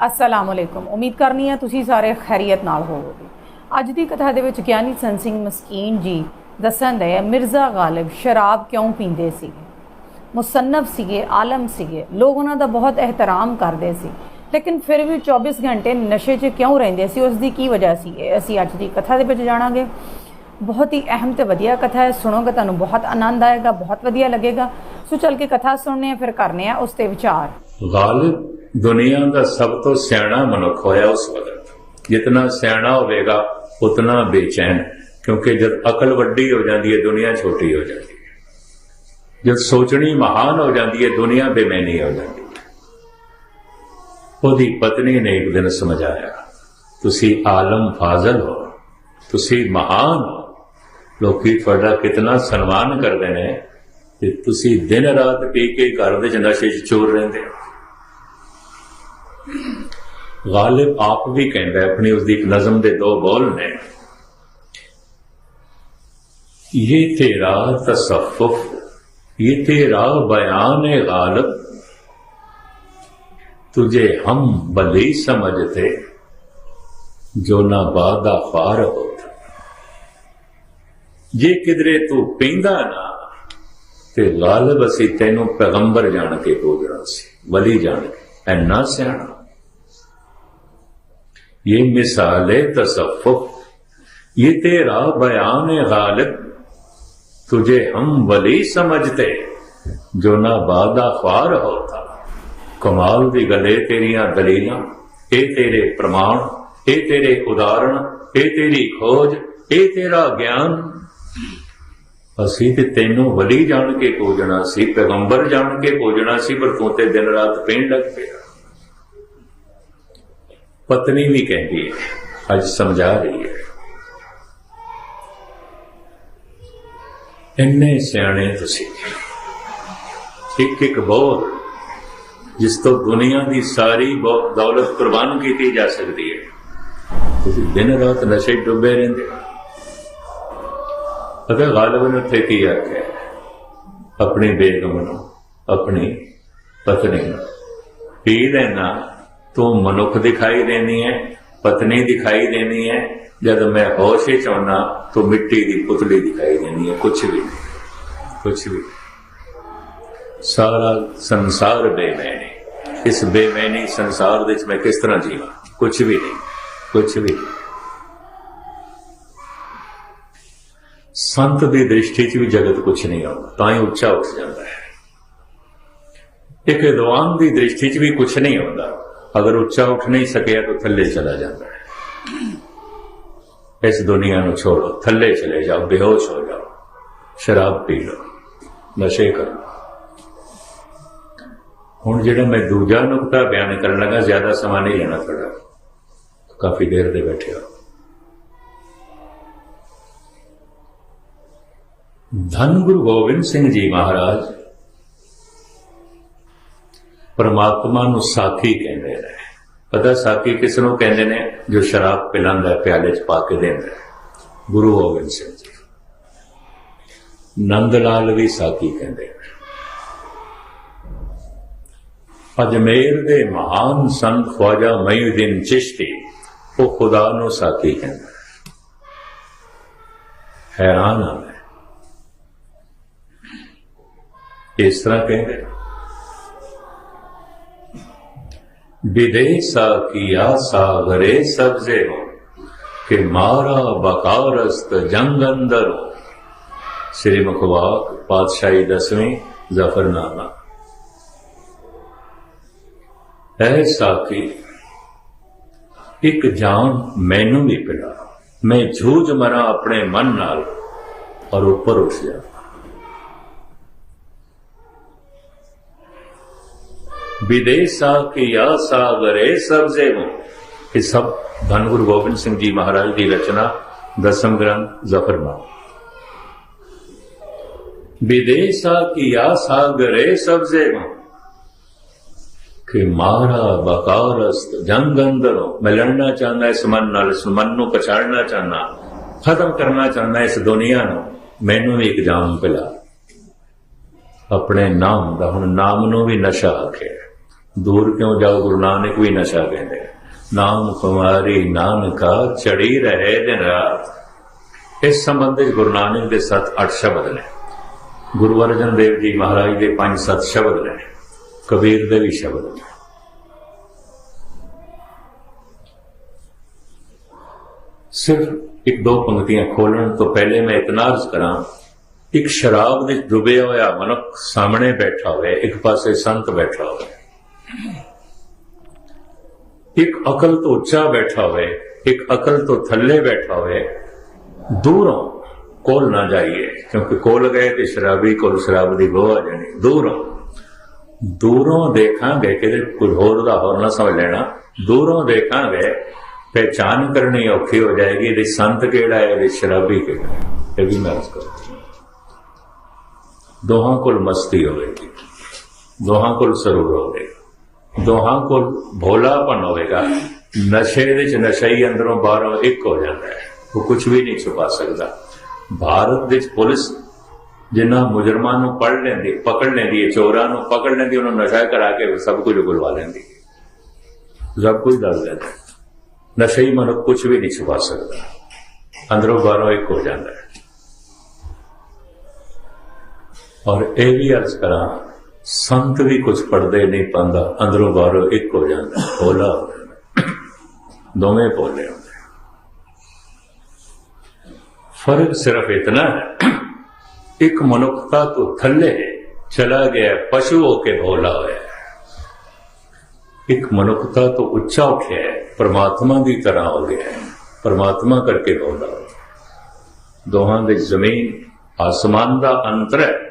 ਅਸਲਾਮ ਅਲੈਕੁਮ ਉਮੀਦ ਕਰਨੀ ਹੈ ਤੁਸੀਂ ਸਾਰੇ ਖੈਰੀਅਤ ਨਾਲ ਹੋਵੋਗੇ ਅੱਜ ਦੀ ਕਥਾ ਦੇ ਵਿੱਚ ਗਿਆਨੀ ਸੰਤ ਸਿੰਘ ਮਸਕੀਨ ਜੀ ਦੱਸਣਦੇ ਆ ਮਿਰਜ਼ਾ ਗਾਲਿਬ ਸ਼ਰਾਬ ਕਿਉਂ ਪੀਂਦੇ ਸੀਗੇ ਮੁਸੰਨਫ ਸੀਗੇ ਆਲਮ ਸੀਗੇ ਲੋਕ ਉਹਨਾਂ ਦਾ ਬਹੁਤ ਇਹਤਰਾਮ ਕਰਦੇ ਸੀ ਲੇਕਿਨ ਫਿਰ ਵੀ 24 ਘੰਟੇ ਨਸ਼ੇ 'ਚ ਕਿਉਂ ਰਹਿੰਦੇ ਸੀ ਉਸ ਦੀ ਕੀ ਵਜ੍ਹਾ ਸੀ ਅਸੀਂ ਅੱਜ ਦੀ ਕਥਾ ਦੇ ਵਿੱਚ ਜਾਣਾਂਗੇ ਬਹੁਤ ਹੀ ਅਹਿਮ ਤੇ ਵਧੀਆ ਕਥਾ ਹੈ ਸੁਣੋਗੇ ਤੁਹਾਨੂੰ ਬਹੁਤ ਆਨੰਦ ਆਏਗਾ ਬਹੁਤ ਵਧੀਆ ਲੱਗੇਗਾ ਸੋ ਚੱਲ ਕੇ ਕਥਾ ਸੁਣਨੇ ਆ ਫਿਰ ਕਰਨੇ ਆ ਉਸ ਤੇ ਵਿਚਾਰ ਗਾਲਿਬ ਦੁਨੀਆ ਦਾ ਸਭ ਤੋਂ ਸਿਆਣਾ ਮਨੁੱਖ ਹੋਇਆ ਉਸ ਵਕਤ। ਜਿਤਨਾ ਸਿਆਣਾ ਹੋਵੇਗਾ, ਉਤਨਾ ਬੇਚੈਨ, ਕਿਉਂਕਿ ਜਦ ਅਕਲ ਵੱਡੀ ਹੋ ਜਾਂਦੀ ਹੈ, ਦੁਨੀਆ ਛੋਟੀ ਹੋ ਜਾਂਦੀ ਹੈ। ਜਦ ਸੋਚਣੀ ਮਹਾਨ ਹੋ ਜਾਂਦੀ ਹੈ, ਦੁਨੀਆ ਬੇਮੈਨੀ ਹੋ ਜਾਂਦੀ ਹੈ। ਉਹਦੀ ਪਤਨੀ ਨੇ ਇੱਕ ਦਿਨ ਸਮਝਾਇਆ, ਤੁਸੀਂ ਆਲਮ ਫਾਜ਼ਲ ਹੋ, ਤੁਸੀਂ ਮਹਾਨ ਹੋ। ਲੋਕੀ ਤੁਹਾਡਾ ਕਿਤਨਾ ਸਨਮਾਨ ਕਰਦੇ ਨੇ, ਤੇ ਤੁਸੀਂ ਦਿਨ ਰਾਤ ਪੀ ਕੇ ਘਰ ਦੇ ਨਸ਼ੇ 'ਚ ਚੋਰ ਰਹਿੰਦੇ ਹੋ। ਗਾਲਿਬ ਆਪ ਵੀ ਕਹਿੰਦਾ ਹੈ, ਆਪਣੀ ਉਸ ਦੀ ਇੱਕ ਨਜ਼ਮ ਦੇ ਦੋ ਬੋਲ ਨੇ ਇਹ ਤੇਰਾ ਤਸਫੁਫ ਇਹ ਤੇਰਾ ਬਿਆਨ ਹੈ ਗਾਲਿਬ तुझे हम भले समझते ਜੋ ਨਾ ਵਾਦਾ ਫਾਰ ਹੋਤਾ ਜੇ ਕਿਧਰੇ ਤੂੰ ਪੀਂਦਾ ਨਾ ਤੇ ਗਾਲਬ ਅਸੀਂ ਤੈਨੂੰ ਪੈਗੰਬਰ ਜਾਣ ਕੇ ਭੋਗਣਾ ਸੀ ਵਲੀ ਜਾਣ ਕੇ ਐਨਾ ਸਿਆਣਾ ये मिसाल है तसफ़ुफ ये तेरा बयान है गालिब तुझे हम वली समझते जो ना बादा ख्वार होता ਕਮਾਲ ਦੀ ਗੱਲ ਇਹ ਤੇਰੀਆਂ ਦਲੀਲਾਂ ਇਹ ਤੇਰੇ ਪ੍ਰਮਾਣ ਇਹ ਤੇਰੇ ਉਦਾਹਰਣ ਇਹ ਤੇਰੀ ਖੋਜ ਇਹ ਤੇਰਾ ਗਿਆਨ ਅਸੀਂ ਤੇ ਤੈਨੂੰ ਵਲੀ ਜਾਣ ਕੇ ਪੂਜਣਾ ਸੀ ਪੈਗੰਬਰ ਜਾਣ ਕੇ ਪੂਜਣਾ ਸੀ ਪਰ ਤੂੰ ਤੇ ਦਿਨ ਰਾਤ ਪੀਣ ਲੱਗ ਪਿਆ ਪਤਨੀ ਵੀ ਕਹਿੰਦੀ ਹੈ, ਅੱਜ ਸਮਝਾ ਰਹੀ ਹੈ। ਇੰਨੇ ਸਿਆਣੇ ਤੁਸੀਂ। ਇੱਕ ਇੱਕ ਬਹੁਤ ਜਿਸ ਤੋਂ ਦੁਨੀਆ ਦੀ ਸਾਰੀ ਬਹੁ- ਦੌਲਤ ਕੁਰਬਾਨ ਕੀਤੀ ਜਾ ਸਕਦੀ ਹੈ। ਤੁਸੀਂ ਦਿਨ ਰਾਤ ਨਸ਼ੇ ਡੁੱਬੇ ਰਹਿੰਦੇ ਹੋ। ਅਗਰ ਗਾਲਬ ਉੱਥੇ ਕੀ ਆਖਿਆ? ਆਪਣੀ ਬੇਗਮ ਨੂੰ, ਆਪਣੀ ਪਤਨੀ ਨੂੰ। ਪੀ ਲੈਣਾ ਤੂੰ ਮਨੁੱਖ ਦਿਖਾਈ ਦੇਣੀ ਹੈ, ਪਤਨੀ ਦਿਖਾਈ ਦੇਣੀ ਹੈ। ਜਦ ਮੈਂ ਹੋਸ਼ ਵਿੱਚ ਆਉਣਾ ਤੂੰ ਮਿੱਟੀ ਦੀ ਪੁਤਲੀ ਦਿਖਾਈ ਦੇਣੀ ਹੈ। ਕੁਝ ਵੀ ਨਹੀਂ। ਕੁਝ ਵੀ ਨਹੀਂ। ਸਾਰਾ ਸੰਸਾਰ ਬੇਮੈਨੀ। ਇਸ ਬੇਮੈਨੀ ਸੰਸਾਰ ਦੇ ਵਿੱਚ ਮੈਂ ਕਿਸ ਤਰ੍ਹਾਂ ਜੀਵਾਂ? ਕੁਝ ਵੀ ਨਹੀਂ। ਕੁਝ ਵੀ ਨਹੀਂ। ਸੰਤ ਦੀ ਦ੍ਰਿਸ਼ਟੀ 'ਚ ਵੀ ਜਗਤ ਕੁਝ ਨਹੀਂ ਆਉਂਦਾ। ਤਾਂ ਹੀ ਉੱਚਾ ਉੱਠ ਜਾਂਦਾ ਹੈ। ਇੱਕ ਵਿਦਵਾਨ ਦੀ ਦ੍ਰਿਸ਼ਟੀ 'ਚ ਵੀ ਕੁਝ ਨਹੀਂ ਆਉਂਦਾ। ਅਗਰ ਉੱਚਾ ਉੱਠ ਨਹੀਂ ਸਕਿਆ ਤਾਂ ਥੱਲੇ ਚਲਾ ਜਾਂਦਾ ਹੈ। ਇਸ ਦੁਨੀਆ ਨੂੰ ਛੋੜੋ, ਥੱਲੇ ਚਲੇ ਜਾਓ, ਬੇਹੋਸ਼ ਹੋ ਜਾਓ। ਸ਼ਰਾਬ ਪੀ ਲਓ, ਨਸ਼ੇ ਕਰੋ। ਹੁਣ ਜਿਹੜਾ ਮੈਂ ਦੂਜਾ ਨੁਕਤਾ ਬਿਆਨ ਕਰਨ ਲੱਗਾ, ਜ਼ਿਆਦਾ ਸਮਾਂ ਨਹੀਂ ਲੈਣਾ ਤੁਹਾਡਾ। ਕਾਫੀ ਦੇਰ ਦੇ ਬੈਠੇ ਹੋ। ਧੰਨ ਗੁਰੂ ਗੋਬਿੰਦ ਸਿੰਘ ਜੀ ਮਹਾਰਾਜ, ਪਰਮਾਤਮਾ ਨੂੰ ਸਾਥੀ ਕਹਿੰਦੇ ਪਤਾ ਸਾਕੀ ਕਿਸ ਨੂੰ ਕਹਿੰਦੇ ਨੇ? ਜੋ ਸ਼ਰਾਬ ਪਿਲਾਉਂਦਾ ਪਿਆਲੇ 'ਚ ਪਾ ਕੇ ਦਿੰਦਾ ਗੁਰੂ ਗੋਬਿੰਦ ਸਿੰਘ ਜੀ। ਨੰਦ ਲਾਲ ਵੀ ਸਾਕੀ ਕਹਿੰਦੇ ਅਜਮੇਰ ਦੇ ਮਹਾਨ ਸੰਤ ਖਵਾਜਾ ਮਈਉਦੀਨ ਚਿਸ਼ਤੀ, ਉਹ ਖੁਦਾ ਨੂੰ ਸਾਕੀ ਕਹਿੰਦਾ ਹੈਰਾਨ ਆ ਮੈਂ। ਇਸ ਤਰ੍ਹਾਂ ਕਹਿੰਦੇ विदेशा किया सागरे सब्जे हो कि मारा बकारस्त जंग अंदर हो श्री मुखवाक पातशाही दसवीं जफरनामा ऐ साकी ਇੱਕ ਜਾਨ ਮੈਨੂੰ ਵੀ ਪਿਲਾ ਮੈਂ ਝੂਝ ਮਰਾਂ ਆਪਣੇ ਮਨ ਨਾਲ ਔਰ ਉੱਪਰ ਉੱਠ ਜਾ ਵਿਦੇਸ਼ਾ ਕੀਆ ਸਾਗਰੇ ਸਬਜ਼ੇ ਨੂੰ ਇਹ ਸਭ ਧੰਨ ਗੁਰੂ ਗੋਬਿੰਦ ਸਿੰਘ ਜੀ ਮਹਾਰਾਜ ਦੀ ਰਚਨਾ, ਦਸਮ ਗ੍ਰੰਥ ਜ਼ਫਰਨਾਮਾ ਵਿਦੇਸ਼ਾ ਕੀਆ ਸਾਗਰੇ ਸਬਜ਼ੇ ਨੂੰ ਕਿ ਮਾਰਾ ਬਕਾਰਸਤ ਜੰਗ ਅੰਦਰੋਂ। ਮੈਂ ਲੜਨਾ ਚਾਹੁੰਦਾ ਇਸ ਮਨ ਨਾਲ, ਇਸ ਮਨ ਨੂੰ ਪਛਾੜਨਾ ਚਾਹੁੰਦਾ। ਖਤਮ ਕਰਨਾ ਚਾਹੁੰਦਾ ਇਸ ਦੁਨੀਆ ਨੂੰ। ਮੈਨੂੰ ਵੀ ਇੱਕ ਜਾਮ ਪਿਲਾ। ਆਪਣੇ ਨਾਮ ਦਾ ਹੁਣ ਨਾਮ ਨੂੰ ਵੀ ਨਸ਼ਾ ਆਖਿਆ। ਦੂਰ ਕਿਉਂ ਜਾਓ? ਗੁਰੂ ਨਾਨਕ ਵੀ ਨਸ਼ਾ ਕਹਿੰਦੇ ਨਾਮ ਕੁਮਾਰੀ ਨਾਨਕਾ, ਚੜੀ ਰਹੇ ਦਿਨ ਰਾਤ। ਇਸ ਸੰਬੰਧ ਗੁਰੂ ਨਾਨਕ ਦੇ ਸੱਤ ਅੱਠ ਸ਼ਬਦ ਨੇ। ਗੁਰੂ ਅਰਜਨ ਦੇਵ ਜੀ ਮਹਾਰਾਜ ਦੇ ਪੰਜ ਸੱਤ ਸ਼ਬਦ ਨੇ। ਕਬੀਰ ਦੇ ਵੀ ਸ਼ਬਦ ਨੇ। ਸਿਰਫ ਇੱਕ ਦੋ ਪੰਕਤੀਆਂ ਖੋਲਣ ਤੋਂ ਪਹਿਲੇ ਮੈਂ ਇਤਨਾ ਅਰਜ਼ ਕਰਾਂ, ਇੱਕ ਸ਼ਰਾਬ ਵਿੱਚ ਡੁੱਬਿਆ ਹੋਇਆ ਮਨੁੱਖ ਸਾਹਮਣੇ ਬੈਠਾ ਹੋਇਆ ਇੱਕ ਪਾਸੇ ਸੰਤ ਬੈਠਾ ਹੋਵੇ। ਇੱਕ ਅਕਲ ਤੋਂ ਉੱਚਾ ਬੈਠਾ ਹੋਵੇ, ਇੱਕ ਅਕਲ ਤੋਂ ਥੱਲੇ ਬੈਠਾ ਹੋਏ ਦੂਰੋਂ ਕੋਲ ਨਾ ਜਾਈਏ, ਕਿਉਂਕਿ ਕੋਲ ਗਏ ਤੇ ਸ਼ਰਾਬੀ ਕੋਲ ਸ਼ਰਾਬ ਦੀ ਬੋਹ ਆ ਜਾਣੀ, ਦੂਰੋਂ। ਦੂਰੋਂ ਦੇਖਾਂਗੇ ਕਿ ਕੁਝ ਹੋਰ ਦਾ ਹੋਰ ਨਾ ਸਮਝ ਲੈਣਾ। ਦੂਰੋਂ ਦੇਖਾਂਗੇ ਪਹਿਚਾਨ ਕਰਨੀ ਔਖੀ ਹੋ ਜਾਏਗੀ, ਇਹਦੇ ਸੰਤ ਕਿਹੜਾ ਹੈ, ਇਹਦੇ ਸ਼ਰਾਬੀ ਕਿਹੜਾ ਹੈ? ਇਹ ਵੀ ਮੈਂ ਕਰਦਾ ਦੋਹਾਂ ਕੋਲ ਮਸਤੀ ਹੋਵੇਗੀ, ਦੋਹਾਂ ਕੋਲ ਸਰੂਰ ਹੋਵੇਗਾ। ਦੋਹਾਂ ਕੋਲ ਭੋਲਾਪਨ ਹੋਵੇਗਾ। ਨਸ਼ੇ ਦੇ ਵਿੱਚ ਨਸ਼ਾ ਹੀ ਅੰਦਰੋਂ ਬਾਹਰੋਂ ਇੱਕ ਹੋ ਜਾਂਦਾ ਹੈ। ਉਹ ਕੁਝ ਵੀ ਨਹੀਂ ਛੁਪਾ ਸਕਦਾ। ਭਾਰਤ ਵਿੱਚ ਪੁਲਿਸ ਜਿਨ੍ਹਾਂ ਮੁਜਰਮਾਂ ਨੂੰ ਪੜ ਲੈਂਦੀ, ਪਕੜ ਲੈਂਦੀ ਹੈ, ਚੋਰਾਂ ਨੂੰ ਪਕੜ ਲੈਂਦੀ, ਉਹਨਾਂ ਨੂੰ ਨਸ਼ਾ ਕਰਾ ਕੇ ਸਭ ਕੁਝ ਉਗਲਵਾ ਲੈਂਦੀ। ਸਭ ਕੁਝ ਦੱਸ ਦਿੰਦਾ ਨਸ਼ੇ ਹੀ ਮਨੁੱਖ ਕੁਝ ਵੀ ਨਹੀਂ ਛੁਪਾ ਸਕਦਾ। ਅੰਦਰੋਂ ਬਾਹਰੋਂ ਇੱਕ ਹੋ ਜਾਂਦਾ ਹੈ। ਔਰ ਇਹ ਵੀ ਅਰਜ਼ ਕਰਾਂ ਸੰਤ ਵੀ ਕੁਝ ਪੜਦੇ ਨਹੀਂ ਪਾਉਂਦਾ, ਅੰਦਰੋਂ ਬਾਹਰੋਂ ਇੱਕ ਹੋ ਜਾਂਦਾ ਹੋਲਾ ਹੋ ਜਾਂਦਾ ਹੈ। ਦੋਵੇਂ ਭੋਲੇ ਹੁੰਦੇ ਫ਼ਰਕ ਸਿਰਫ ਇਤਨਾ ਹੈ, ਇੱਕ ਮਨੁੱਖਤਾ ਤੋਂ ਥੱਲੇ ਚਲਾ ਗਿਆ, ਪਸ਼ੂ ਹੋ ਕੇ ਭੋਲਾ ਹੋਇਆ ਹੈ। ਇੱਕ ਮਨੁੱਖਤਾ ਤੋਂ ਉੱਚਾ ਉੱਠਿਆ ਹੈ, ਪਰਮਾਤਮਾ ਦੀ ਤਰ੍ਹਾਂ ਹੋ ਗਿਆ ਪਰਮਾਤਮਾ ਕਰਕੇ ਭੋਲਾ ਹੋਇਆ ਦੋਹਾਂ ਦੇ ਜ਼ਮੀਨ, ਆਸਮਾਨ ਦਾ ਅੰਤਰ ਹੈ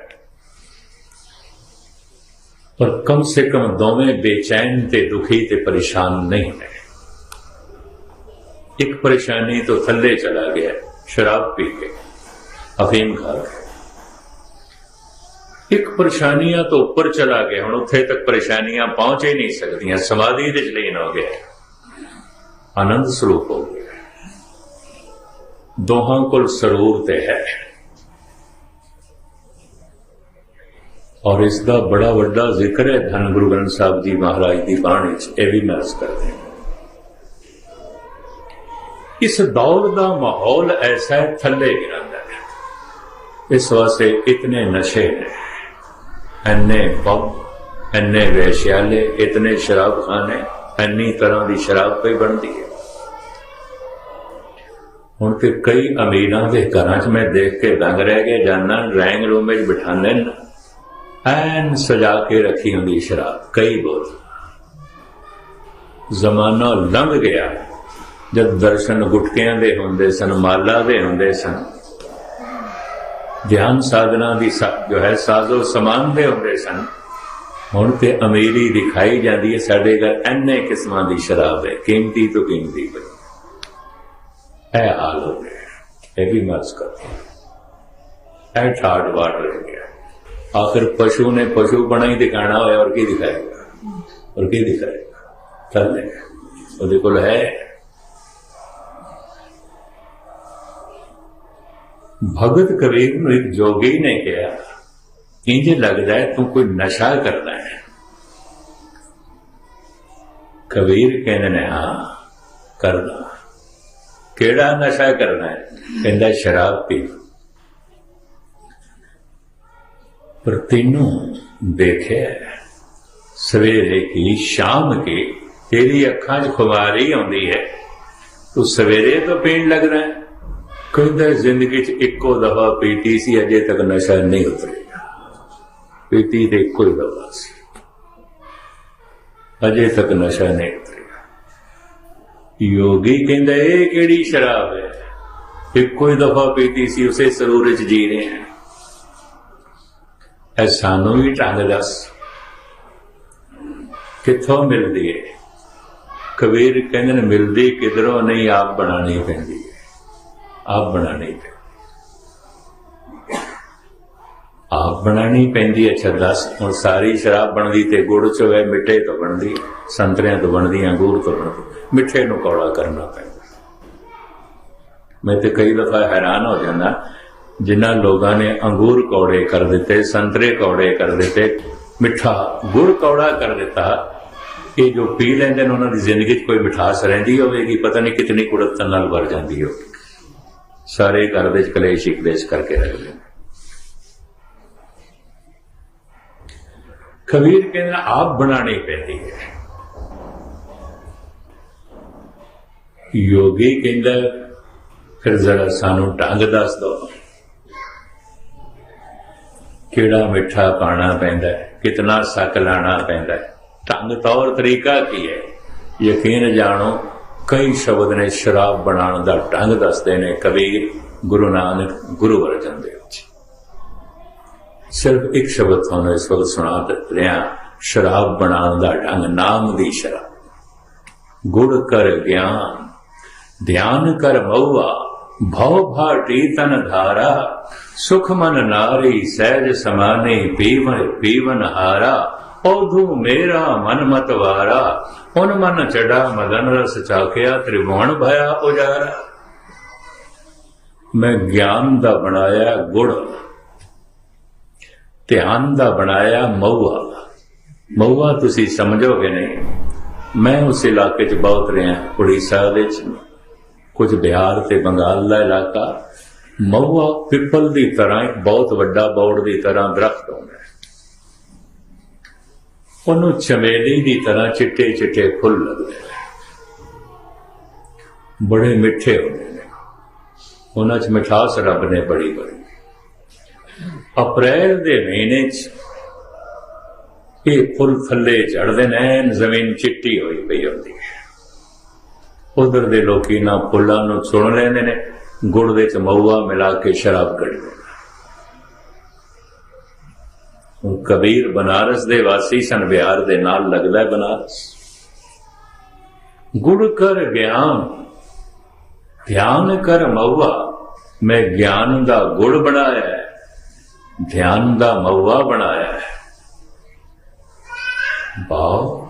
ਪਰ ਕਮ ਸੇ ਕਮ ਦੋਵੇਂ ਬੇਚੈਨ ਤੇ ਦੁਖੀ ਤੇ ਪਰੇਸ਼ਾਨ ਨਹੀਂ ਹੈ। ਇੱਕ ਪਰੇਸ਼ਾਨੀ ਤੋਂ ਥੱਲੇ ਚਲਾ ਗਿਆ, ਸ਼ਰਾਬ ਪੀ ਕੇ, ਅਫੀਮ ਖਾ ਕੇ। ਇੱਕ ਪਰੇਸ਼ਾਨੀਆਂ ਤੋਂ ਉੱਪਰ ਚਲਾ ਗਿਆ, ਹੁਣ ਉੱਥੇ ਤੱਕ ਪਰੇਸ਼ਾਨੀਆਂ ਪਹੁੰਚ ਹੀ ਨਹੀਂ ਸਕਦੀਆਂ, ਸਮਾਧੀ ਦੇ ਲੀਨ ਹੋ ਗਿਆ। ਆਨੰਦ ਸਰੂਪ ਹੋ ਗਿਆ। ਦੋਹਾਂ ਕੋਲ ਸਰੂਰ ਤੇ ਹੈ। ਔਰ ਇਸ ਦਾ ਬੜਾ ਵੱਡਾ ਜ਼ਿਕਰ ਹੈ ਧੰਨ ਗੁਰੂ ਗ੍ਰੰਥ ਸਾਹਿਬ ਜੀ ਮਹਾਰਾਜ ਦੀ ਬਾਣੀ ਚ, ਇਹ ਵੀ ਮੈਂ ਅਰਜ਼ ਕਰਦੇ ਇਸ ਦੌਰ ਦਾ ਮਾਹੌਲ ਐਸਾ ਹੈ, ਥੱਲੇ ਗਿਰਦਾ ਹੈ। ਇਸ ਵਾਸਤੇ ਇਤਨੇ ਨਸ਼ੇ ਨੇ, ਐਨੇ ਪਬ ਐਨੇ ਵੇਸ਼ਿਆਲੇ, ਇਤਨੇ ਸ਼ਰਾਬਖਾਨੇ, ਐਨੀ ਤਰ੍ਹਾਂ ਦੀ ਸ਼ਰਾਬ ਪਈ ਬਣਦੀ ਹੈ। ਹੁਣ ਤੇ ਕਈ ਅਮੀਰਾਂ ਦੇ ਘਰਾਂ 'ਚ ਮੈਂ ਦੇਖ ਕੇ ਦੰਗ ਰਹਿ ਗਿਆ ਜਾਨਾਂ ਰੈਂਗ ਰੂਮ ਵਿੱਚ ਬਿਠਾਉਂਦੇ ਨੇ ਐਨ ਸਜਾ ਕੇ ਰੱਖੀ ਹੁੰਦੀ ਸ਼ਰਾਬ, ਕਈ ਬੋਲ। ਜ਼ਮਾਨਾ ਲੰਘ ਗਿਆ, ਜਦ ਦਰਸ਼ਨ ਗੁਟਕਿਆਂ ਦੇ ਹੁੰਦੇ ਸਨ, ਮਾਲਾ ਦੇ ਹੁੰਦੇ ਸਨ। ਧਿਆਨ ਸਾਧਨਾ ਦੀ ਜੋ ਹੈ, ਸਾਜ਼ੋ ਸਮਾਨ ਦੇ ਹੁੰਦੇ ਸਨ। ਹੁਣ ਤੇ ਅਮੀਰੀ ਦਿਖਾਈ ਜਾਂਦੀ ਹੈ, ਸਾਡੇ ਘਰ ਐਨੇ ਕਿਸਮਾਂ ਦੀ ਸ਼ਰਾਬ ਹੈ, ਕੀਮਤੀ ਤੋਂ ਕੀਮਤੀ ਬਈ ਇਹ ਹਾਲ ਹੋ ਗਿਆ। ਇਹ ਵੀ ਮਰਜ਼ ਕਰਦਾ ਇਹ ਠਾੜ ਵਾਟ ਰਹੇ ਗਿਆ ਆਖਿਰ ਪਸ਼ੂ ਨੇ ਪਸ਼ੂ ਬਣਾ ਹੀ ਦਿਖਾਣਾ ਹੋਇਆ, ਔਰ ਕੀ ਦਿਖਾਏਗਾ? ਔਰ ਕੀ ਦਿਖਾਏਗਾ? ਚੱਲ ਉਹਦੇ ਕੋਲ ਹੈ। ਭਗਤ ਕਬੀਰ ਨੂੰ ਇੱਕ ਜੋਗੀ ਨੇ ਕਿਹਾ, ਇੰਜ ਲੱਗਦਾ ਹੈ ਤੂੰ ਕੋਈ ਨਸ਼ਾ ਕਰਦਾ ਹੈ। ਕਬੀਰ ਕਹਿੰਦੇ ਨੇ, ਹਾਂ, ਕਰਦਾ। ਕਿਹੜਾ ਨਸ਼ਾ ਕਰਨਾ ਹੈ? ਕਹਿੰਦਾ, ਸ਼ਰਾਬ ਪੀ ਪਰ ਤੈਨੂੰ ਦੇਖਿਆ। ਸਵੇਰੇ ਕੀ ਸ਼ਾਮ ਕੀ ਤੇਰੀ ਅੱਖਾਂ 'ਚ ਖੁਮਾਰੀ ਆਉਂਦੀ ਹੈ। ਤੂੰ ਸਵੇਰੇ ਤੋਂ ਪੀਣ ਲੱਗ ਰਿਹਾ ਹੈ। ਕਹਿੰਦਾ ਜ਼ਿੰਦਗੀ 'ਚ ਇੱਕੋ ਦਫਾ ਪੀਤੀ ਸੀ, ਅਜੇ ਤੱਕ ਨਸ਼ਾ ਨਹੀਂ ਉਤਰਿਆ। ਪੀਤੀ ਤੇ ਇੱਕੋ ਹੀ ਦਫਾ ਸੀ। ਅਜੇ ਤੱਕ ਨਸ਼ਾ ਨਹੀਂ ਉਤਰਿਆ। ਯੋਗੀ ਕਹਿੰਦਾ, ਇਹ ਕਿਹੜੀ ਸ਼ਰਾਬ ਹੈ? ਇੱਕੋ ਹੀ ਦਫਾ ਪੀਤੀ ਸੀ, ਉਸੇ ਸਰੂਰ 'ਚ ਜੀ ਰਹੇ ਹਾਂ। ਇਹ ਸਾਨੂੰ ਵੀ ਢੰਗ ਦੱਸ ਕਿੱਥੋਂ ਮਿਲਦੀ ਹੈ ਕਬੀਰ ਕਹਿੰਦੇ ਨੇ, ਮਿਲਦੀ ਕਿਧਰੋਂ? ਨਹੀਂ, ਆਪ ਬਣਾਣੀ ਪੈਂਦੀ ਹੈ ਆਪ ਬਣਾਣੀ ਪੈਂਦੀ। ਆਪ ਬਣਾਣੀ ਪੈਂਦੀ ਅੱਛਾ, ਦੱਸ, ਹੁਣ ਸਾਰੀ ਸ਼ਰਾਬ ਬਣਦੀ ਤੇ ਗੁੜ ਚ ਹੋਵੇ ਮਿੱਠੇ ਤੋਂ ਬਣਦੀ ਸੰਤਰਿਆਂ ਤੋਂ ਬਣਦੀ ਅੰਗੂਰ ਤੋਂ ਬਣਦੀ ਮਿੱਠੇ ਨੂੰ ਕੌੜਾ ਕਰਨਾ ਪੈਂਦਾ। ਮੈਂ ਤੇ ਕਈ ਦਫਾ ਹੈਰਾਨ ਹੋ ਜਾਂਦਾ। ਜਿਨ੍ਹਾਂ ਲੋਕਾਂ ਨੇ ਅੰਗੂਰ ਕੌੜੇ ਕਰ ਦਿੱਤੇ, ਸੰਤਰੇ ਕੌੜੇ ਕਰ ਦਿੱਤੇ, ਮਿੱਠਾ ਗੁੜ ਕੌੜਾ ਕਰ ਦਿੱਤਾ, ਇਹ ਜੋ ਪੀ ਲੈਂਦੇ ਨੇ ਉਹਨਾਂ ਦੀ ਜ਼ਿੰਦਗੀ 'ਚ ਕੋਈ ਮਿਠਾਸ ਰਹਿੰਦੀ ਹੋਵੇਗੀ, ਪਤਾ ਨਹੀਂ ਕਿਤਨੀ ਕੁੜਤਨ ਨਾਲ ਵਰ ਜਾਂਦੀ ਹੋਵੇਗੀ ਸਾਰੇ ਘਰ ਵਿੱਚ ਕਲੇਸ਼ ਹੀ ਕਲੇਸ਼ ਕਰਕੇ ਰੱਖਦੇ ਨੇ। ਕਬੀਰ ਕਹਿੰਦਾ, ਆਪ ਬਣਾਣੀ ਪੈਂਦੀ ਹੈ। ਯੋਗੀ ਕਹਿੰਦਾ, ਫਿਰ ਜ਼ਰਾ ਸਾਨੂੰ ਢੰਗ ਦੱਸ ਦੋ ਕਿਹੜਾ ਮਿੱਠਾ ਪਾਣਾ ਪੈਂਦਾ ਕਿਤਨਾ ਸੱਕ ਲਾਣਾ ਪੈਂਦਾ ਢੰਗ ਤੌਰ ਤਰੀਕਾ ਕੀ ਹੈ? ਯਕੀਨ ਜਾਣੋ, ਕਈ ਸ਼ਬਦ ਨੇ ਸ਼ਰਾਬ ਬਣਾਉਣ ਦਾ ਢੰਗ ਦੱਸਦੇ ਨੇ ਕਬੀਰ ਗੁਰੂ ਨਾਨਕ ਗੁਰੂ ਅਰਜਨ ਦੇਵ ਜੀ। ਸਿਰਫ ਇੱਕ ਸ਼ਬਦ ਤੁਹਾਨੂੰ ਇਸ ਵਕਤ ਸੁਣਾ ਰਿਹਾ, ਸ਼ਰਾਬ ਬਣਾਉਣ ਦਾ ਢੰਗ, ਨਾਮ ਦੀ ਸ਼ਰਾਬ। ਗੁੜ ਕਰ ਗਿਆਨ, ਧਿਆਨ ਕਰ ਮਉਆ ਭਉ ਭਾਟੀ ਤਨ ਧਾਰਾ, ਸੁਖ ਮਨ ਨਾਰੀ ਸਹਿਜ ਸਮਾਨੇ ਪੀਵਨ ਪੀਵਨ ਹਾਰਾ। ਔਧੂ ਮੇਰਾ ਮਨ ਮਤਵਾਰਾ ਉਨ ਮਨ ਚੜਾ ਮਦਨ ਰਸ ਚਾਖਿਆ ਤ੍ਰਿਭੁਵਨ ਭਇਆ ਉਜਾਰਾ। ਮੈਂ ਗਿਆਨ ਦਾ ਬਣਾਇਆ ਗੁੜ, ਧਿਆਨ ਦਾ ਬਣਾਇਆ ਮਊਆ। ਮਊਆ ਤੁਸੀਂ ਸਮਝੋਗੇ ਨਹੀਂ। ਮੈਂ ਉਸ ਇਲਾਕੇ 'ਚ ਬਹੁਤ ਰਿਹਾ, ਉੜੀਸਾ ਵਿੱਚ। ਕੁਝ ਬਿਹਾਰ ਤੇ ਬੰਗਾਲ ਦਾ ਇਲਾਕਾ ਮਊਆ ਪਿੱਪਲ ਦੀ ਤਰ੍ਹਾਂ ਬਹੁਤ ਵੱਡਾ ਬੌੜ ਦੀ ਤਰ੍ਹਾਂ ਦਰਖਤ ਹੁੰਦਾ ਹੈ। ਉਹਨੂੰ ਚਮੇਲੀ ਦੀ ਤਰ੍ਹਾਂ ਚਿੱਟੇ ਚਿੱਟੇ ਫੁੱਲ ਲੱਗਦੇ ਨੇ। ਬੜੇ ਮਿੱਠੇ ਹੁੰਦੇ ਨੇ। ਉਹਨਾਂ 'ਚ ਮਿਠਾਸ ਰੱਬ ਨੇ ਬੜੀ ਬੜੀ ਅਪ੍ਰੈਲ ਦੇ ਮਹੀਨੇ 'ਚ ਇਹ ਫੁੱਲ ਥੱਲੇ ਝੜਦੇ ਨੇ, ਜ਼ਮੀਨ ਚਿੱਟੀ ਹੋਈ ਪਈ ਹੁੰਦੀ ਹੈ। ਉਧਰ ਦੇ ਲੋਕੀ ਨਾ ਫੁੱਲਾਂ ਨੂੰ ਸੁਣ ਲੈਂਦੇ ਨੇ, ਗੁੜ ਦੇ ਚ ਮਊਆ ਮਿਲਾ ਕੇ ਸ਼ਰਾਬ ਕੱਢ ਲੈਂਦੇ ਹੁਣ ਕਬੀਰ ਬਨਾਰਸ ਦੇ ਵਾਸੀ ਸਨ, ਬਿਹਾਰ ਦੇ ਨਾਲ ਲੱਗਦਾ ਬਨਾਰਸ। ਗੁੜ ਕਰ ਗਿਆਨ, ਧਿਆਨ ਕਰ ਮਊਆ। ਮੈਂ ਗਿਆਨ ਦਾ ਗੁੜ ਬਣਾਇਆ ਧਿਆਨ ਦਾ ਮਊਆ ਬਣਾਇਆ ਹੈ। ਬਾਉ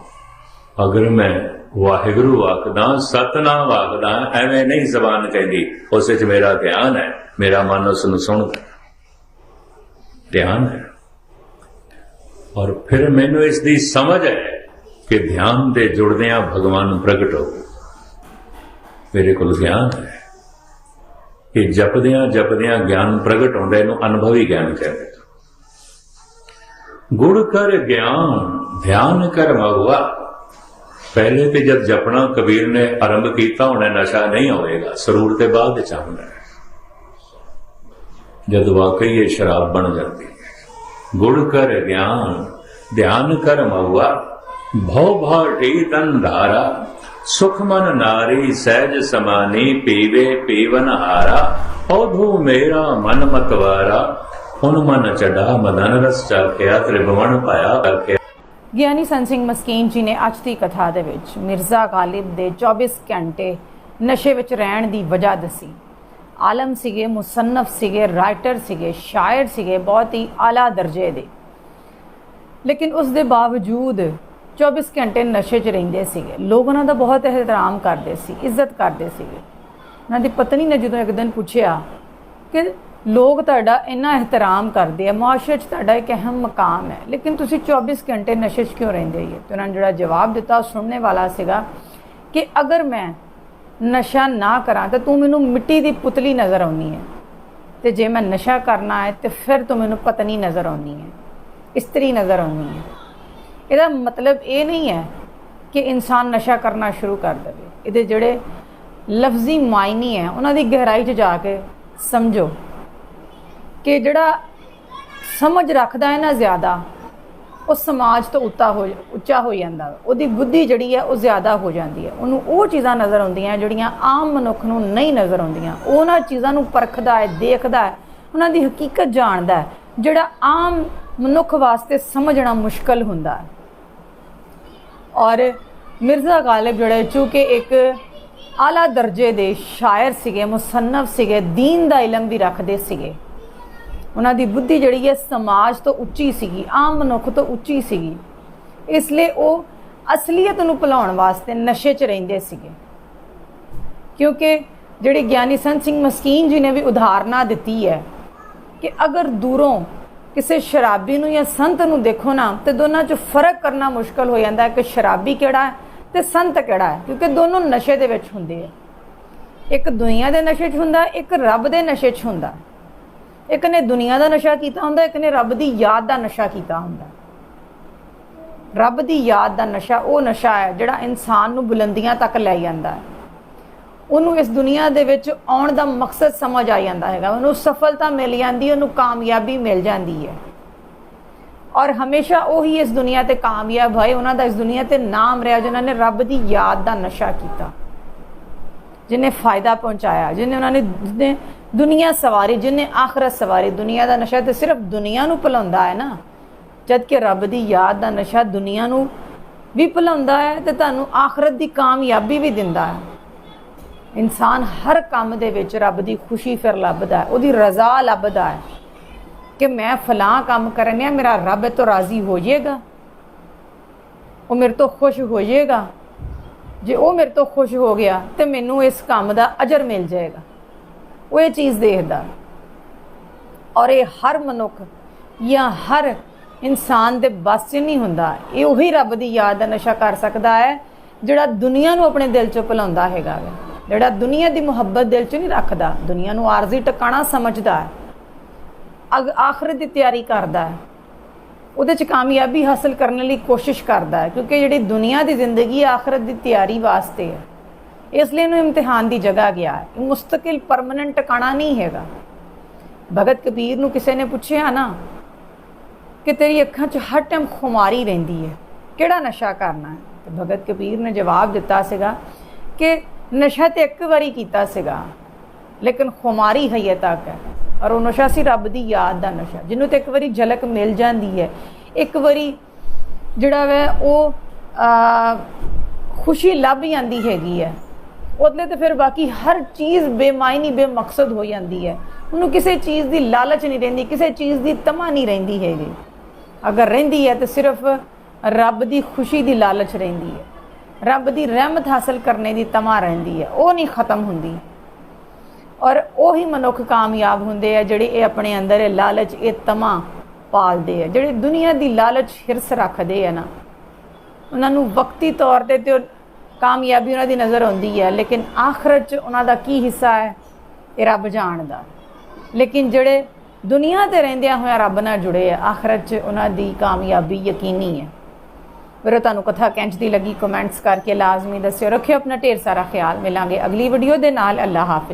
ਅਗਰ ਮੈਂ ਵਾਹਿਗੁਰੂ ਆਖਦਾ, ਸਤਨਾਮ ਆਖਦਾ, ਐਵੇਂ ਨਹੀਂ ਜ਼ਬਾਨ ਕਹਿੰਦੀ। ਉਸ ਵਿੱਚ ਮੇਰਾ ਧਿਆਨ ਹੈ, ਮੇਰਾ ਮਨ ਉਸ ਨੂੰ ਸੁਣਦਾ ਧਿਆਨ ਹੈ। ਔਰ ਫਿਰ ਮੈਨੂੰ ਇਸ ਦੀ ਸਮਝ ਹੈ ਕਿ ਧਿਆਨ ਦੇ ਜੁੜਦਿਆਂ ਭਗਵਾਨ ਪ੍ਰਗਟ ਹੋ ਮੇਰੇ ਕੋਲ ਗਿਆਨ ਹੈ ਕਿ ਜਪਦਿਆਂ ਜਪਦਿਆਂ ਗਿਆਨ ਪ੍ਰਗਟ ਹੁੰਦਾ, ਇਹਨੂੰ ਅਨੁਭਵੀ ਗਿਆਨ ਕਹਿੰਦੇ ਗੁੜ ਕਰ ਗਿਆਨ, ਧਿਆਨ ਕਰ ਮਗਵਾ ਪਹਿਲੇ ਤੇ ਜਦ ਜਪਣਾ ਕਬੀਰ ਨੇ ਆਰੰਭ ਕੀਤਾ, ਹੋਣਾ ਨਸ਼ਾ ਨਹੀਂ ਹੋਵੇਗਾ ਸਰੂਰ ਤੇ ਬਾਅਦ ਵਿੱਚ ਆਉਂਦਾ ਜਦ ਵਾਕਈ ਇਹ ਸ਼ਰਾਬ ਬਣ ਜਾਂਦੀ ਹੈ। ਗੁੜ ਕਰ ਗਿਆਨ, ਧਿਆਨ ਕਰ ਮਗਵਾ ਭਉ ਭਾਟੀ ਤਨ ਧਾਰਾ, ਸੁਖ ਮਨ ਨਾਰੀ, ਸਹਿਜ ਸਮਾਨੀ, ਪੀਵੇ ਪੀਵਨ ਹਾਰਾ ਔਧੂ ਮੇਰਾ ਮਨ ਮਤਵਾਰਾ, ਹੁਣ ਮਨ ਚੜਾ, ਮਦਨ ਰਸ ਚਾਖਿਆ, ਤ੍ਰਿਭਵਨ ਪਾਇਆ ਕਰਕੇ ਗਿਆਨੀ ਸੰਤ ਸਿੰਘ ਮਸਕੀਨ ਜੀ ਨੇ ਅੱਜ ਦੀ ਕਥਾ ਦੇ ਵਿੱਚ ਮਿਰਜ਼ਾ ਗਾਲਿਬ ਦੇ 24 ਘੰਟੇ ਨਸ਼ੇ ਵਿੱਚ ਰਹਿਣ ਦੀ ਵਜ੍ਹਾ ਦੱਸੀ। ਆਲਮ ਸੀਗੇ, ਮੁਸੰਨਫ ਸੀਗੇ, ਰਾਈਟਰ ਸੀਗੇ, ਸ਼ਾਇਰ ਸੀਗੇ, ਬਹੁਤ ਹੀ ਆਲਾ ਦਰਜੇ ਦੇ। ਲੇਕਿਨ ਉਸ ਦੇ ਬਾਵਜੂਦ 24 ਘੰਟੇ ਨਸ਼ੇ 'ਚ ਰਹਿੰਦੇ ਸੀਗੇ। ਲੋਕ ਉਹਨਾਂ ਦਾ ਬਹੁਤ ਇਹਤਰਾਮ ਕਰਦੇ ਸੀ, ਇੱਜ਼ਤ ਕਰਦੇ ਸੀਗੇ। ਉਹਨਾਂ ਦੀ ਪਤਨੀ ਨੇ ਜਦੋਂ ਇੱਕ ਦਿਨ ਪੁੱਛਿਆ ਕਿ ਲੋਕ ਤੁਹਾਡਾ ਇੰਨਾ ਇਹਤਰਾਮ ਕਰਦੇ ਆ ਮੁਆਸ਼ਰੇ 'ਚ ਤੁਹਾਡਾ ਇੱਕ ਅਹਿਮ ਮਕਾਮ ਹੈ। ਲੇਕਿਨ ਤੁਸੀਂ 24 ਘੰਟੇ ਨਸ਼ੇ 'ਚ ਕਿਉਂ ਰਹਿੰਦੇ ਹੋ? ਤੇ ਉਹਨਾਂ ਨੇ ਜਿਹੜਾ ਜਵਾਬ ਦਿੱਤਾ, ਉਹ ਸੁਣਨੇ ਵਾਲਾ ਸੀਗਾ ਕਿ ਅਗਰ ਮੈਂ ਨਸ਼ਾ ਨਾ ਕਰਾਂ, ਤਾਂ ਤੂੰ ਮੈਨੂੰ ਮਿੱਟੀ ਦੀ ਪੁਤਲੀ ਨਜ਼ਰ ਆਉਣੀ ਹੈ। ਤੇ ਜੇ ਮੈਂ ਨਸ਼ਾ ਕਰਨਾ ਹੈ, ਤੇ ਫਿਰ ਤੂੰ ਮੈਨੂੰ ਪਤਨੀ ਨਜ਼ਰ ਆਉਣੀ ਹੈ, ਇਸਤਰੀ ਨਜ਼ਰ ਆਉਣੀ ਹੈ। ਇਹਦਾ ਮਤਲਬ ਇਹ ਨਹੀਂ ਹੈ ਕਿ ਇਨਸਾਨ ਨਸ਼ਾ ਕਰਨਾ ਸ਼ੁਰੂ ਕਰ ਦੇਵੇ। ਇਹਦੇ ਜਿਹੜੇ ਲਫ਼ਜ਼ੀ ਮਾਇਨੇ ਹੈ, ਉਹਨਾਂ ਦੀ ਗਹਿਰਾਈ 'ਚ ਜਾ ਕੇ ਸਮਝੋ। ਕਿ ਜਿਹੜਾ ਸਮਝ ਰੱਖਦਾ ਹੈ ਨਾ ਜ਼ਿਆਦਾ, ਉਹ ਸਮਾਜ ਤੋਂ ਉੱਤਾ ਹੋ ਉੱਚਾ ਹੋ ਜਾਂਦਾ ਉਹਦੀ ਬੁੱਧੀ ਜਿਹੜੀ ਹੈ, ਉਹ ਜ਼ਿਆਦਾ ਹੋ ਜਾਂਦੀ ਹੈ। ਉਹਨੂੰ ਉਹ ਚੀਜ਼ਾਂ ਨਜ਼ਰ ਆਉਂਦੀਆਂ ਜਿਹੜੀਆਂ ਆਮ ਮਨੁੱਖ ਨੂੰ ਨਹੀਂ ਨਜ਼ਰ ਆਉਂਦੀਆਂ। ਉਹਨਾਂ ਚੀਜ਼ਾਂ ਨੂੰ ਪਰਖਦਾ ਹੈ, ਦੇਖਦਾ ਹੈ, ਉਹਨਾਂ ਦੀ ਹਕੀਕਤ ਜਾਣਦਾ ਹੈ। ਜਿਹੜਾ ਆਮ ਮਨੁੱਖ ਵਾਸਤੇ ਸਮਝਣਾ ਮੁਸ਼ਕਲ ਹੁੰਦਾ ਹੈ। ਔਰ ਮਿਰਜ਼ਾ ਗਾਲਿਬ ਜਿਹੜੇ ਚੂੰਕਿ ਇੱਕ ਆਲਾ ਦਰਜੇ ਦੇ ਸ਼ਾਇਰ ਸੀਗੇ, ਮੁਸੰਨਫ ਸੀਗੇ, ਦੀਨ ਦਾ ਇਲਮ ਵੀ ਰੱਖਦੇ ਸੀਗੇ। ਉਹਨਾਂ ਦੀ ਬੁੱਧੀ ਜਿਹੜੀ ਹੈ ਸਮਾਜ ਤੋਂ ਉੱਚੀ ਸੀਗੀ, ਆਮ ਮਨੁੱਖ ਤੋਂ ਉੱਚੀ ਸੀਗੀ। ਇਸ ਲਈ ਉਹ ਅਸਲੀਅਤ ਨੂੰ ਭੁਲਾਉਣ ਵਾਸਤੇ ਨਸ਼ੇ 'ਚ ਰਹਿੰਦੇ ਸੀਗੇ। ਕਿਉਂਕਿ ਜਿਹੜੀ ਗਿਆਨੀ ਸੰਤ ਸਿੰਘ ਮਸਕੀਨ ਜੀ ਨੇ ਵੀ ਉਦਾਹਰਨਾ ਦਿੱਤੀ ਹੈ ਕਿ ਅਗਰ ਦੂਰੋਂ ਕਿਸੇ ਸ਼ਰਾਬੀ ਨੂੰ ਜਾਂ ਸੰਤ ਨੂੰ ਦੇਖੋ ਨਾ, ਤੇ ਦੋਨਾਂ 'ਚ ਫ਼ਰਕ ਕਰਨਾ ਮੁਸ਼ਕਲ ਹੋ ਜਾਂਦਾ ਹੈ ਕਿ ਸ਼ਰਾਬੀ ਕਿਹੜਾ ਹੈ ਤੇ ਸੰਤ ਕਿਹੜਾ ਹੈ, ਕਿਉਂਕਿ ਦੋਨੋਂ ਨਸ਼ੇ ਦੇ ਵਿੱਚ ਹੁੰਦੇ ਆ। ਇੱਕ ਦੁਨੀਆ ਦੇ ਨਸ਼ੇ 'ਚ ਹੁੰਦਾ, ਇੱਕ ਰੱਬ ਦੇ ਨਸ਼ੇ 'ਚ ਹੁੰਦਾ। ਇੱਕ ਨੇ ਦੁਨੀਆ ਦਾ ਨਸ਼ਾ ਕੀਤਾ ਹੁੰਦਾ, ਇੱਕ ਨੇ ਰੱਬ ਦੀ ਯਾਦ ਦਾ ਨਸ਼ਾ ਕੀਤਾ ਹੁੰਦਾ। ਰੱਬ ਦੀ ਯਾਦ ਦਾ ਨਸ਼ਾ ਉਹ ਨਸ਼ਾ ਹੈ ਜਿਹੜਾ ਇਨਸਾਨ ਨੂੰ ਬੁਲੰਦੀਆਂ ਤੱਕ ਲੈ ਜਾਂਦਾ ਹੈ। ਉਹਨੂੰ ਇਸ ਦੁਨੀਆ ਦੇ ਵਿੱਚ ਆਉਣ ਦਾ ਮਕਸਦ ਸਮਝ ਆ ਜਾਂਦਾ ਹੈਗਾ। ਉਹਨੂੰ ਸਫਲਤਾ ਮਿਲ ਜਾਂਦੀ, ਉਹਨੂੰ ਕਾਮਯਾਬੀ ਮਿਲ ਜਾਂਦੀ ਹੈ। ਔਰ ਹਮੇਸ਼ਾ ਉਹੀ ਇਸ ਦੁਨੀਆ ਤੇ ਕਾਮਯਾਬ ਹੋਏ ਉਹਨਾਂ ਦਾ ਇਸ ਦੁਨੀਆ ਤੇ ਨਾਮ ਰਿਹਾ ਜਿਨ੍ਹਾਂ ਨੇ ਰੱਬ ਦੀ ਯਾਦ ਦਾ ਨਸ਼ਾ ਕੀਤਾ। ਜਿਨੇ ਫਾਇਦਾ ਪਹੁੰਚਾਇਆ, ਜਿਨੇ ਉਹਨਾਂ ਨੇ ਜਿਹਨੇ ਦੁਨੀਆ ਸਵਾਰੀ, ਜਿਨੇ ਆਖਰਤ ਸਵਾਰੀ, ਦੁਨੀਆ ਦਾ ਨਸ਼ਾ ਤੇ ਸਿਰਫ ਦੁਨੀਆ ਨੂੰ ਭੁਲਾਉਂਦਾ ਹੈ ਨਾ। ਜਦ ਕਿ ਰੱਬ ਦੀ ਯਾਦ ਦਾ ਨਸ਼ਾ ਦੁਨੀਆ ਨੂੰ ਵੀ ਭੁਲਾਉਂਦਾ ਹੈ ਤੇ ਤੁਹਾਨੂੰ ਆਖਰਤ ਦੀ ਕਾਮਯਾਬੀ ਵੀ ਦਿੰਦਾ ਹੈ। ਇਨਸਾਨ ਹਰ ਕੰਮ ਦੇ ਵਿੱਚ ਰੱਬ ਦੀ ਖੁਸ਼ੀ ਫਿਰ ਲੱਭਦਾ ਹੈ, ਉਹਦੀ ਰਜ਼ਾ ਲੱਭਦਾ ਹੈ ਕਿ ਮੈਂ ਫਲਾਂ ਕੰਮ ਕਰਨਿਆ ਮੇਰਾ ਰੱਬ ਤੋਂ ਰਾਜ਼ੀ ਹੋ ਜਾਏਗਾ ਉਹ ਮੇਰੇ ਤੋਂ ਖੁਸ਼ ਹੋ ਜਾਏਗਾ ਜੇ ਉਹ ਮੇਰੇ ਤੋਂ ਖੁਸ਼ ਹੋ ਗਿਆ, ਤੇ ਮੈਨੂੰ ਇਸ ਕੰਮ ਦਾ ਅਜਰ ਮਿਲ ਜਾਏਗਾ। ਉਹ ਇਹ ਚੀਜ਼ ਦੇਖਦਾ। ਔਰ ਇਹ ਹਰ ਮਨੁੱਖ ਜਾਂ ਹਰ ਇਨਸਾਨ ਦੇ ਬਸ 'ਚ ਨਹੀਂ ਹੁੰਦਾ। ਇਹ ਉਹੀ ਰੱਬ ਦੀ ਯਾਦ ਦਾ ਨਸ਼ਾ ਕਰ ਸਕਦਾ ਹੈ, ਜਿਹੜਾ ਦੁਨੀਆ ਨੂੰ ਆਪਣੇ ਦਿਲ 'ਚ ਭੁਲਾਉਂਦਾ ਹੈਗਾ ਵਾ। ਜਿਹੜਾ ਦੁਨੀਆ ਦੀ ਮੁਹੱਬਤ ਦਿਲ 'ਚ ਨਹੀਂ ਰੱਖਦਾ। ਦੁਨੀਆ ਨੂੰ ਆਰਜ਼ੀ ਟਿਕਾਣਾ ਸਮਝਦਾ ਹੈ। ਅਗ ਆਖਰਤ ਦੀ ਤਿਆਰੀ ਕਰਦਾ ਹੈ। ਉਹਦੇ 'ਚ ਕਾਮਯਾਬੀ ਹਾਸਲ ਕਰਨ ਲਈ ਕੋਸ਼ਿਸ਼ ਕਰਦਾ ਹੈ, ਕਿਉਂਕਿ ਜਿਹੜੀ ਦੁਨੀਆ ਦੀ ਜ਼ਿੰਦਗੀ ਆਖਰਤ ਦੀ ਤਿਆਰੀ ਵਾਸਤੇ ਹੈ। ਇਸ ਲਈ ਇਹਨੂੰ ਇਮਤਿਹਾਨ ਦੀ ਜਗ੍ਹਾ ਗਿਆ ਹੈ। ਮੁਸਤਕਿਲ ਪਰਮਨੈਂਟ ਟਿਕਾਣਾ ਨਹੀਂ ਹੈਗਾ। ਭਗਤ ਕਬੀਰ ਨੂੰ ਕਿਸੇ ਨੇ ਪੁੱਛਿਆ ਨਾ ਕਿ ਤੇਰੀ ਅੱਖਾਂ 'ਚ ਹਰ ਟਾਈਮ ਖੁਮਾਰੀ ਰਹਿੰਦੀ ਹੈ, ਕਿਹੜਾ ਨਸ਼ਾ ਕਰਨਾ ਹੈ? ਤੇ ਭਗਤ ਕਬੀਰ ਨੇ ਜਵਾਬ ਦਿੱਤਾ ਸੀਗਾ ਕਿ ਨਸ਼ਾ ਤੇ ਇੱਕ ਵਾਰੀ ਕੀਤਾ ਸੀਗਾ, ਲੇਕਿਨ ਖੁਮਾਰੀ ਹਈਏ ਤੱਕ ਹੈ। ਔਰ ਉਹ ਨਸ਼ਾ ਸੀ ਰੱਬ ਦੀ ਯਾਦ ਦਾ ਨਸ਼ਾ, ਜਿਹਨੂੰ ਤੇ ਇੱਕ ਵਾਰੀ ਝਲਕ ਮਿਲ ਜਾਂਦੀ ਹੈ। ਇੱਕ ਵਾਰੀ ਜਿਹੜਾ ਵੈ ਉਹ ਖੁਸ਼ੀ ਲੱਭ ਜਾਂਦੀ ਹੈਗੀ ਹੈ। ਉਹਦੇ ਤੇ ਫਿਰ ਬਾਕੀ ਹਰ ਚੀਜ਼ ਬੇਮਾਇਨੀ, ਬੇਮਕਸਦ ਹੋ ਜਾਂਦੀ ਹੈ। ਉਹਨੂੰ ਕਿਸੇ ਚੀਜ਼ ਦੀ ਲਾਲਚ ਨਹੀਂ ਰਹਿੰਦੀ, ਕਿਸੇ ਚੀਜ਼ ਦੀ ਤਮਾ ਨਹੀਂ ਰਹਿੰਦੀ ਹੈਗੀ। ਅਗਰ ਰਹਿੰਦੀ ਹੈ ਤਾਂ ਸਿਰਫ ਰੱਬ ਦੀ ਖੁਸ਼ੀ ਦੀ ਲਾਲਚ ਰਹਿੰਦੀ ਹੈ। ਰੱਬ ਦੀ ਰਹਿਮਤ ਹਾਸਲ ਕਰਨੇ ਦੀ ਤਮਾ ਰਹਿੰਦੀ ਹੈ। ਉਹ ਨਹੀਂ ਖਤਮ ਹੁੰਦੀ। ਔਰ ਉਹੀ ਮਨੁੱਖ ਕਾਮਯਾਬ ਹੁੰਦੇ ਆ ਜਿਹੜੇ ਇਹ ਆਪਣੇ ਅੰਦਰ ਇਹ ਲਾਲਚ, ਇਹ ਤਮਾ ਪਾਲਦੇ ਆ, ਜਿਹੜੇ ਦੁਨੀਆ ਦੀ ਲਾਲਚ ਹਿਰਸ ਰੱਖਦੇ ਆ ਨਾ। ਉਹਨਾਂ ਨੂੰ ਵਕਤੀ ਤੌਰ ਤੇ ਤੇ ਕਾਮਯਾਬੀ ਉਹਨਾਂ ਦੀ ਨਜ਼ਰ ਆਉਂਦੀ ਹੈ ਲੇਕਿਨ ਆਖਰਤ 'ਚ ਉਹਨਾਂ ਦਾ ਕੀ ਹਿੱਸਾ ਹੈ? ਇਹ ਰੱਬ ਜਾਣਦਾ। ਲੇਕਿਨ ਜਿਹੜੇ ਦੁਨੀਆ ਤੇ ਰਹਿੰਦਿਆਂ ਹੋਇਆਂ ਰੱਬ ਨਾਲ ਜੁੜੇ ਆ, ਆਖਰਤ 'ਚ ਉਹਨਾਂ ਦੀ ਕਾਮਯਾਬੀ ਯਕੀਨੀ ਹੈ ਵੀਰੋ, ਤੁਹਾਨੂੰ ਕਥਾ ਕੈਂਚ ਦੀ ਲੱਗੀ, ਕਮੈਂਟਸ ਕਰਕੇ ਲਾਜ਼ਮੀ ਦੱਸਿਓ। ਰੱਖਿਓ ਆਪਣਾ ਢੇਰ ਸਾਰਾ ਖਿਆਲ। ਮਿਲਾਂਗੇ ਅਗਲੀ ਵੀਡੀਓ ਦੇ ਨਾਲ। ਅੱਲਾ ਹਾਫਿਜ਼।